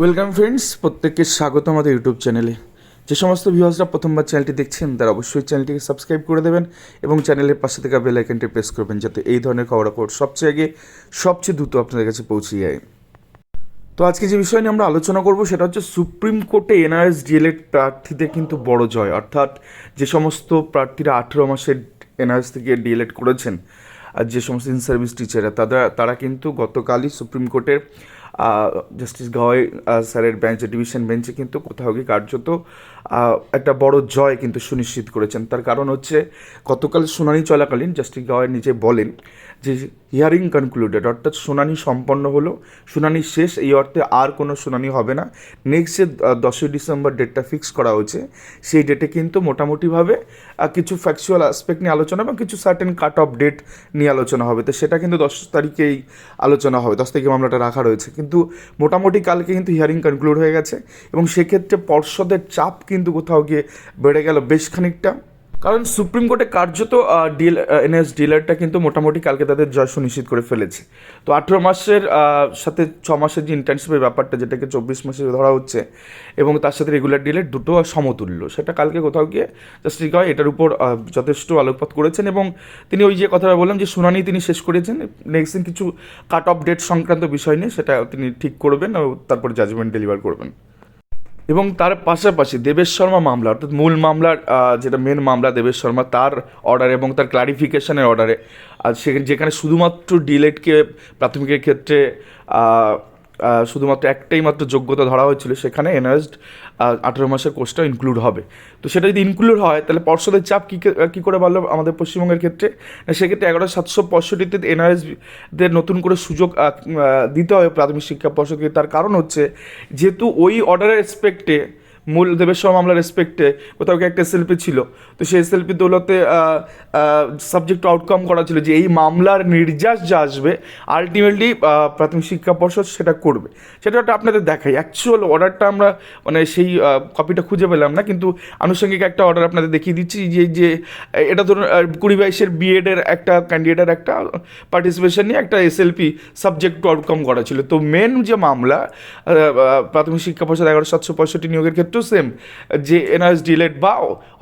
Welcome friends প্রত্যেককে স্বাগত আমাদের ইউটিউব চ্যানেলে যে সমস্ত ভিউয়ার্সরা প্রথমবার চ্যানেলটি দেখছেন, তারা অবশ্যই চ্যানেলটিকে সাবস্ক্রাইব করে দেবেন এবং চ্যানেলের পাশে থাকা বেল আইকনটি প্রেস করবেন যাতে এই ধরনের খবরাখবর সবচেয়ে আগে, সবচেয়ে দ্রুত আপনাদের কাছে পৌঁছে যায়। তো আজকে যে বিষয় নিয়ে আমরা আলোচনা করব, সেটা হচ্ছে সুপ্রিম কোর্টে এনআরএস ডিএলএড প্রার্থীদের কিন্তু বড় জয়। অর্থাৎ যে সমস্ত প্রার্থীরা আঠেরো মাসের এনআরএস থেকে ডিএলএড করেছেন, আর যে সমস্ত ইন সার্ভিস টিচাররা তারা তারা কিন্তু গতকালই সুপ্রিম কোর্টের জাস্টিস গাওয়াই স্যারের বেঞ্চে ডিভিশন বেঞ্চে কিন্তু কোথাও গিয়ে কার্যত একটা বড় জয় কিন্তু সুনিশ্চিত করেছেন। তার কারণ হচ্ছে, গতকাল শুনানি চলাকালীন জাস্টিস গাওয়াই নিজে বলেন যে হিয়ারিং কনক্লুডেড অর্থাৎ শুনানি সম্পন্ন হলো। শুনানি শেষ, এই অর্থে আর কোনো শুনানি হবে না। নেক্সট যে দশই ডিসেম্বর ডেটটা ফিক্স করা হয়েছে, সেই ডেটে কিন্তু মোটামুটিভাবে কিছু ফ্যাকচুয়াল অ্যাসপেক্ট নিয়ে আলোচনা এবং কিছু সার্টেন কাট অফ ডেট নিয়ে আলোচনা হবে। তো সেটা কিন্তু দশ তারিখেই আলোচনা হবে, দশ তারিখে মামলাটা রাখা রয়েছে। কিন্তু মোটামুটি কালকে কিন্তু হিয়ারিং কনক্লুড হয়ে গেছে এবং সেক্ষেত্রে পর্ষদের চাপ কিন্তু কোথাও গিয়ে বেড়ে গেল বেশ খানিকটা। কারণ সুপ্রিম কোর্টে কার্যত ডিল এনএস ডিলারটা কিন্তু মোটামুটি কালকে তাদের জয় সুনিশ্চিত করে ফেলেছে। তো আঠেরো মাসের সাথে ছ মাসের যে ইন্টার্নশিপের ব্যাপারটা, যেটাকে চব্বিশ মাসে ধরা হচ্ছে, এবং তার সাথে রেগুলার ডিলের দুটো সমতুল্য। সেটা কালকে কোথাও গিয়ে জাস্টিস গয় এটার উপর যথেষ্ট আলোকপাত করেছেন, এবং তিনি ওই যে কথাটা বললাম যে শুনানি তিনি শেষ করেছেন নেক্সট দিন কিছু কাট অফ ডেট সংক্রান্ত বিষয় নিয়ে সেটা তিনি ঠিক করবেন তারপর জাজমেন্ট ডেলিভার করবেন। এবং তার পাশাপাশি দেবেশ শর্মা মামলা, অর্থাৎ মূল মামলার যেটা মেন মামলা দেবেশ শর্মা, তার অর্ডারে এবং তার ক্লারিফিকেশনের অর্ডারে আর সেখানে, যেখানে শুধুমাত্র ডিলেটকে প্রাথমিকের ক্ষেত্রে শুধুমাত্র একটাই মাত্র যোগ্যতা ধরা হয়েছিল সেখানে এনআরএসড আঠেরো মাসের কোর্সটা ইনক্লুড হবে। তো সেটা যদি ইনক্লুড হয়, তাহলে পর্ষদের চাপ কী কী করে বাড়লো আমাদের পশ্চিমবঙ্গের ক্ষেত্রে? সেক্ষেত্রে এগারো সাতশো পঁয়ষট্টিতে এনআরএসদের নতুন করে সুযোগ দিতে হবে প্রাথমিক শিক্ষা পর্ষদকে। তার কারণ হচ্ছে, যেহেতু ওই অর্ডারের রেসপেক্টে মূল দেবের দেবেশ্বর মামলার রেসপেক্টে কোথাও একটা এসএলপি ছিল। তো সেই এসএলপি দৌলতে সাবজেক্ট আউটকাম করা ছিল যে এই মামলার নির্যাস যা আসবে আলটিমেটলি প্রাথমিক শিক্ষা পর্ষদ সেটা করবে। সেটা একটা আপনাদের দেখাই। অ্যাকচুয়াল অর্ডারটা আমরা মানে সেই কপিটা খুঁজে পেলাম না, কিন্তু আনুষঙ্গিক একটা অর্ডার আপনাদের দেখিয়ে দিচ্ছি যে যে, এটা ধরুন কুড়ি বাইশের বিএডের একটা ক্যান্ডিডেটের একটা পার্টিসিপেশন নিয়ে একটা এসএলপি সাবজেক্ট আউটকাম করা ছিল। তো মেন যে মামলা প্রাথমিক শিক্ষা পর্ষদ এগারো সাতশো পঁয়ষট্টি নিয়োগের ক্ষেত্রেও সেম যে এনআরএস ডিলেট বা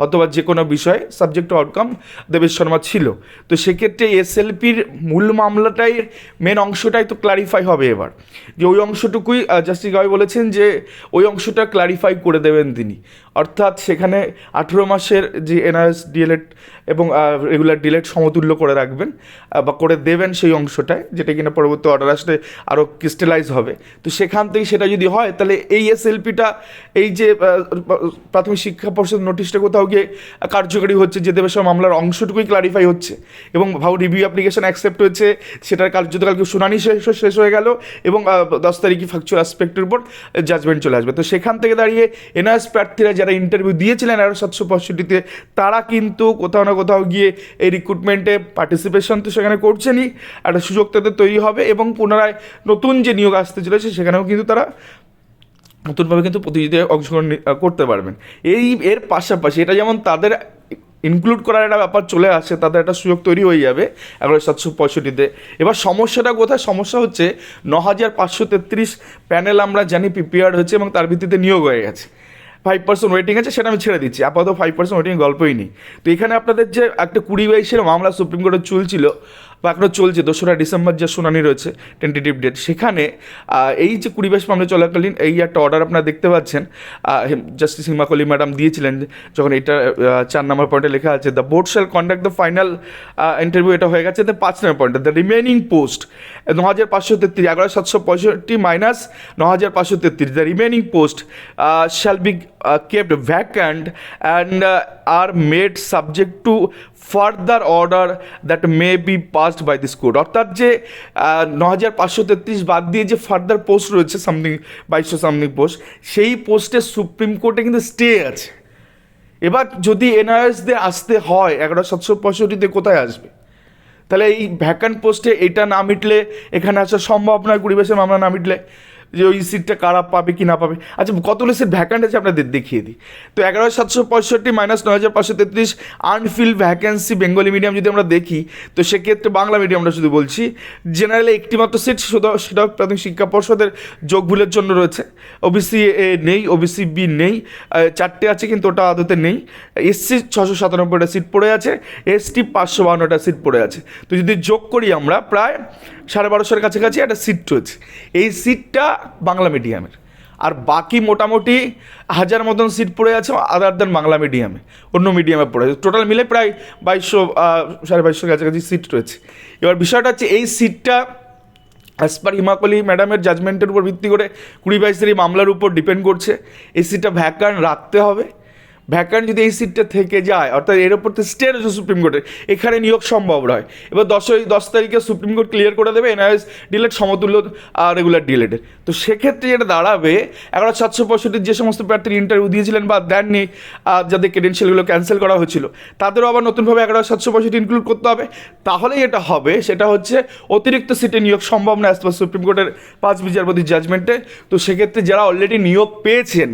অথবা যে কোনো বিষয়ে subject to outcome Devesh Sharma ছিল। তো সেক্ষেত্রে এসএলপির মূল মামলাটাই মেন অংশটাই তো ক্লারিফাই হবে এবার। যে ওই অংশটুকুই জাস্টিস গাই বলেছেন যে ওই অংশটা ক্লারিফাই করে দেবেন তিনি। অর্থাৎ সেখানে আঠেরো মাসের যে এনআরএস ডিএলএড এবং রেগুলার ডিলেট সমতুল্য করে রাখবেন বা করে দেবেন সেই অংশটায়, যেটা কিনা পরবর্তী অর্ডার আসলে আরও ক্রিস্টালাইজ হবে। তো সেখান থেকে সেটা যদি হয়, তাহলে এই এসএলপিটা এই যে প্রাথমিক শিক্ষা পর্ষদ নোটিশটা কোথাও গিয়ে কার্যকরী হচ্ছে, যে দেবেশ্বর মামলার অংশটুকুই ক্লারিফাই হচ্ছে, এবং ভাউ রিভিউ অ্যাপ্লিকেশন অ্যাকসেপ্ট হয়েছে, সেটার কার্যত কালকে শুনানি শেষ শেষ হয়ে গেল, এবং দশ তারিখে ফ্যাকচুয়াল অ্যাসপেক্টের উপর জাজমেন্ট চলে আসবে। তো সেখান থেকে দাঁড়িয়ে এনআরএস প্রার্থীরা যারা ইন্টারভিউ দিয়েছিলেন আরও সাতশো পঁয়ষট্টিতে, তারা কিন্তু কোথাও না কোথাও গিয়ে এই রিক্রুটমেন্টে পার্টিসিপেশন তো সেখানে করছেনই। একটা সুযোগ তাদের তৈরি হবে এবং পুনরায় নতুন যে নিয়োগ আসতে চলেছে, সেখানেও কিন্তু তারা নতুনভাবে কিন্তু প্রতিযোগিতায় অংশগ্রহণ করতে পারবেন। এই এর পাশাপাশি এটা যেমন তাদের ইনক্লুড করার একটা ব্যাপার চলে আসে, তাদের একটা সুযোগ তৈরি হয়ে যাবে এগারো সাতশো পঁয়ষট্টিতে। এবার সমস্যাটা কোথায়? সমস্যা হচ্ছে ন হাজার পাঁচশো তেত্রিশ প্যানেল আমরা জানি প্রিপেয়ার হচ্ছে এবং তার ভিত্তিতে নিয়োগ হয়ে গেছে। ফাইভ পার্সেন্ট ওয়েটিং আছে, সেটা আমি ছেড়ে দিচ্ছি। আপাতত ফাইভ পার্সেন্ট ওয়েটিং গল্পই নেই। তো এখানে আপনাদের যে একটা কুড়ি বাইশের মামলা সুপ্রিম কোর্টে চলছিল বা এখনও চলছে, দোসরা ডিসেম্বর যে শুনানি রয়েছে টেন্টেটিভ ডেট সেখানে এই যে কুড়ি বাইশ মামলা চলাকালীন, এই একটা অর্ডার আপনারা দেখতে পাচ্ছেন জাস্টিস হিমাকলি ম্যাডাম দিয়েছিলেন, যখন এটা চার নম্বর পয়েন্টে লেখা আছে the board shall conduct the final interview এটা হয়ে গেছে দ্য পাঁচ নম্বর পয়েন্টে দ্য রিমেনিং পোস্ট ন হাজার পাঁচশো তেত্রিশ এগারো সাতশো পঁয়ষট্টি মাইনাস ন হাজার পাঁচশো তেত্রিশ the remaining post shall be kept vacant and are made subject to further order that may be passed by this court অর্থাৎ যে ন হাজার পাঁচশো তেত্রিশ বাদ দিয়ে যে ফার্দার পোস্ট রয়েছে সামথিং বাইশশো সামথিং পোস্ট সেই পোস্টে সুপ্রিম কোর্টে কিন্তু স্টে আছে। এবার যদি এনআরএসদের আসতে হয় এগারো সাতশো পঁয়ষট্টিতে কোথায় আসবে? তাহলে এই ভ্যাকান্ট পোস্টে এটা না মিটলে, এখানে আসার সম্ভব নয় পরিবেশের মামলা না মিটলে যে ওই সিটটা কারা পাবে, কি না পাবে। আচ্ছা কতগুলো সিট ভ্যাকান্ট আছে আপনাদের দেখিয়ে দিই। তো এগারো সাতশো পঁয়ষট্টি, মাইনাস নয় হাজার পাঁচশো তেত্রিশ আনফিল্ড ভ্যাকেন্সি বেঙ্গলি মিডিয়াম যদি আমরা দেখি, তো সেক্ষেত্রে বাংলা মিডিয়ামটা শুধু বলছি জেনারেলি একটি মাত্র সিট শুধু সেটা প্রাথমিক শিক্ষা পর্ষদের যোগ ভুলের জন্য রয়েছে। ওবিসি এ নেই ওবিসি বি নেই চারটে আছে কিন্তু ওটা আদতে নেই। এসসি ছশো সাতানব্বইটা সিট পড়ে আছে এসটি পাঁচশো বাউন্নটা সিট পড়ে আছে। তো যদি যোগ করি আমরা, প্রায় সাড়ে বারোশোর কাছাকাছি একটা সিট রয়েছে। এই সিটটা বাংলা মিডিয়ামের। আর বাকি মোটামুটি হাজার মতন সিট পড়ে আছে আদার দেন বাংলা মিডিয়ামে। অন্য মিডিয়ামে পড়ে আছে। টোটাল মিলে প্রায় বাইশশো সাড়ে বাইশশো কাছাকাছি সিট রয়েছে। এবার বিষয়টা হচ্ছে এই সিটটা অ্যাজ পার হিমাকলি ম্যাডামের জাজমেন্টের উপর ভিত্তি করে কুড়ি বাইশ এই মামলার উপর ডিপেন্ড করছে। এই সিটটা ভ্যাকান রাখতে হবে। ভ্যাকান্ট যদি এই সিটটা থেকে যায়, অর্থাৎ এর উপর তো স্টে রয়েছে সুপ্রিম কোর্টের এখানে নিয়োগ সম্ভব নয়। এবার দশই দশ তারিখে সুপ্রিম কোর্ট ক্লিয়ার করে দেবে এনআইএস ডিলেট সমতুল্য রেগুলার ডিলেটের তো সেক্ষেত্রে যেটা দাঁড়াবে এগারো সাতশো পঁয়ষট্টির যে সমস্ত প্রার্থীর ইন্টারভিউ দিয়েছিলেন বা দেননি যাদের ক্রেডেন্সিয়ালগুলো ক্যান্সেল করা হয়েছিল, তাদেরও আবার নতুনভাবে এগারো সাতশো পঁয়ষট্টি ইনক্লুড করতে হবে। তাহলেই এটা হবে, সেটা হচ্ছে অতিরিক্ত সিটে নিয়োগ সম্ভব না অ্যাজ পার সুপ্রিম কোর্টের পাঁচ বিচারপতির জাজমেন্টে তো সেক্ষেত্রে যারা অলরেডি নিয়োগ পেয়েছেন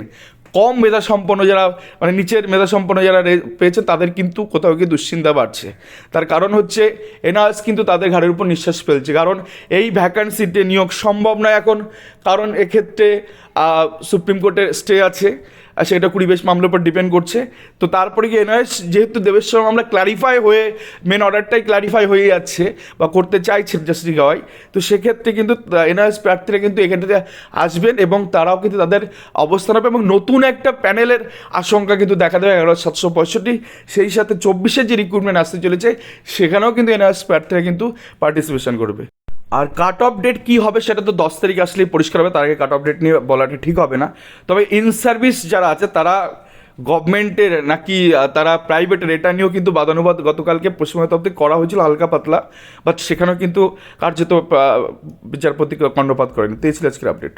কম মেধা সম্পন্ন যারা মানে নিচের মেধা সম্পন্ন যারা পেয়েছে তাদের কিন্তু কোথাও গিয়ে দুশ্চিন্তা বাড়ছে। তার কারণ হচ্ছে, এনআরএস কিন্তু তাদের ঘাড়ের উপর নিঃশ্বাস ফেলছে। কারণ এই ভ্যাকান্সিতে নিয়োগ সম্ভব নয় এখন। কারণ এক্ষেত্রে সুপ্রিম কোর্টের স্টে আছে। আর সেটা কুড়ি বেশ মামলার উপর ডিপেন্ড করছে। তো তারপরে কি এনআরএস যেহেতু দেবেশ্বর মামলা ক্লারিফাই হয়ে মেন অর্ডারটাই ক্লারিফাই হয়ে যাচ্ছে বা করতে চাইছে জাস্টিস গাওয়াই তো সেক্ষেত্রে কিন্তু এনআরএস প্রার্থীরা কিন্তু এখানটাতে আসবেন এবং তারাও কিন্তু তাদের অবস্থান হবে এবং নতুন একটা প্যানেলের আশঙ্কা কিন্তু দেখা দেবে এগারো সাতশো পঁয়ষট্টি, সেই সাথে চব্বিশের যে রিক্রুটমেন্ট আসতে চলেছে, সেখানেও কিন্তু এনআরএস প্রার্থীরা কিন্তু পার্টিসিপেশন করবে। আর কাট অফ ডেট কী হবে সেটা তো দশ তারিখ আসলেই পরিষ্কার হবে, তার আগে কাট অফ ডেট নিয়ে বলাটা ঠিক হবে না। তবে ইন সার্ভিস যারা আছে, তারা গভর্নমেন্টের নাকি তারা প্রাইভেটের এটা নিয়েও কিন্তু বাদানুবাদ গতকালকে পশ্চিমবঙ্গ তত্ত্বে করা হয়েছিল হালকা পাতলা বাট সেখানেও কিন্তু কার্যত বিচারপতি কর্ণপাত করেনি। তো এই ছিল আজকের আপডেট